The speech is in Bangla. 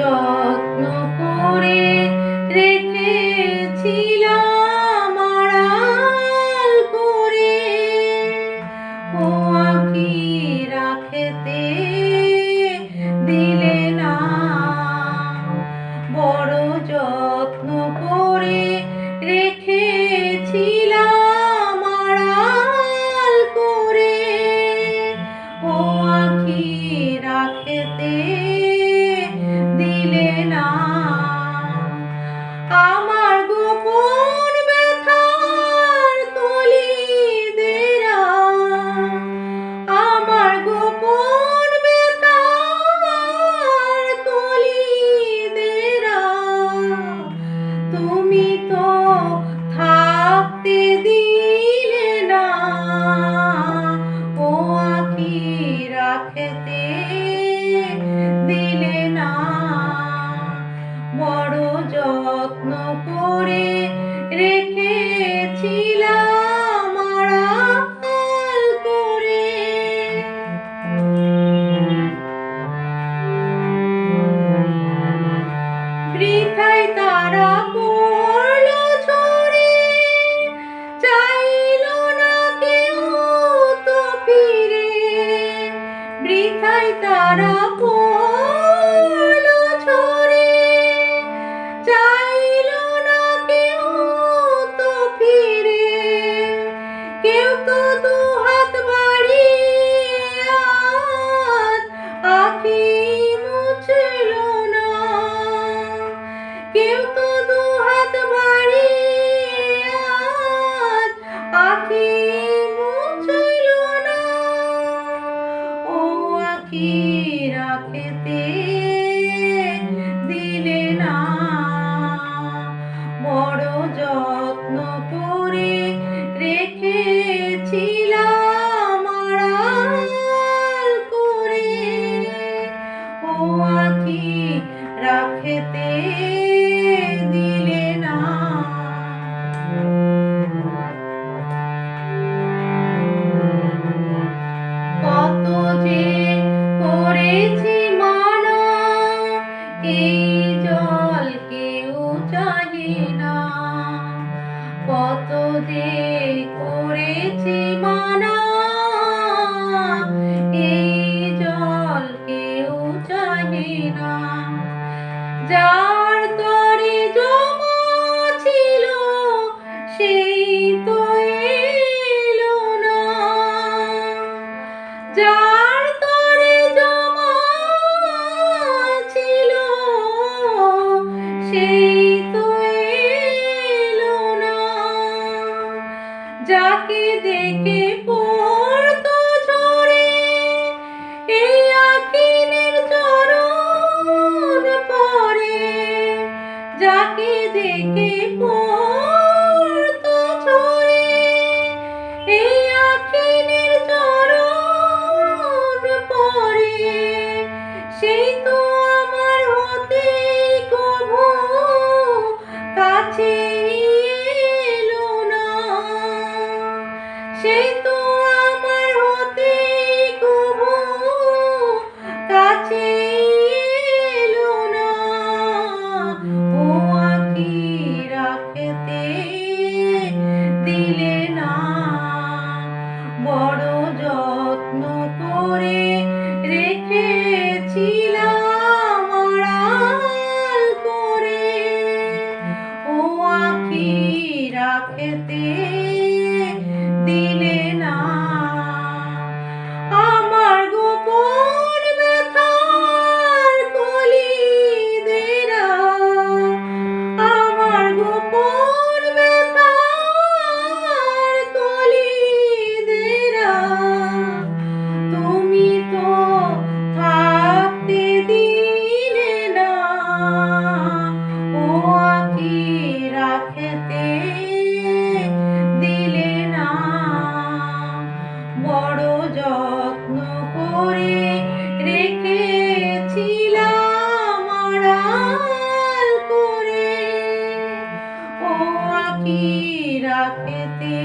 যত্ন যত্ন করে রেখেছিলাম দিলে না। বড় যত্ন করে রেখেছিল যার তরে জমা ছিল, সেই তো এলো না। যার তরে জমা ছিল, সেই তো এলো না। যাকে দেখে কাছে যত্ন করে রেখেছিলাম আড়াল করে। ও আকি রাখেতে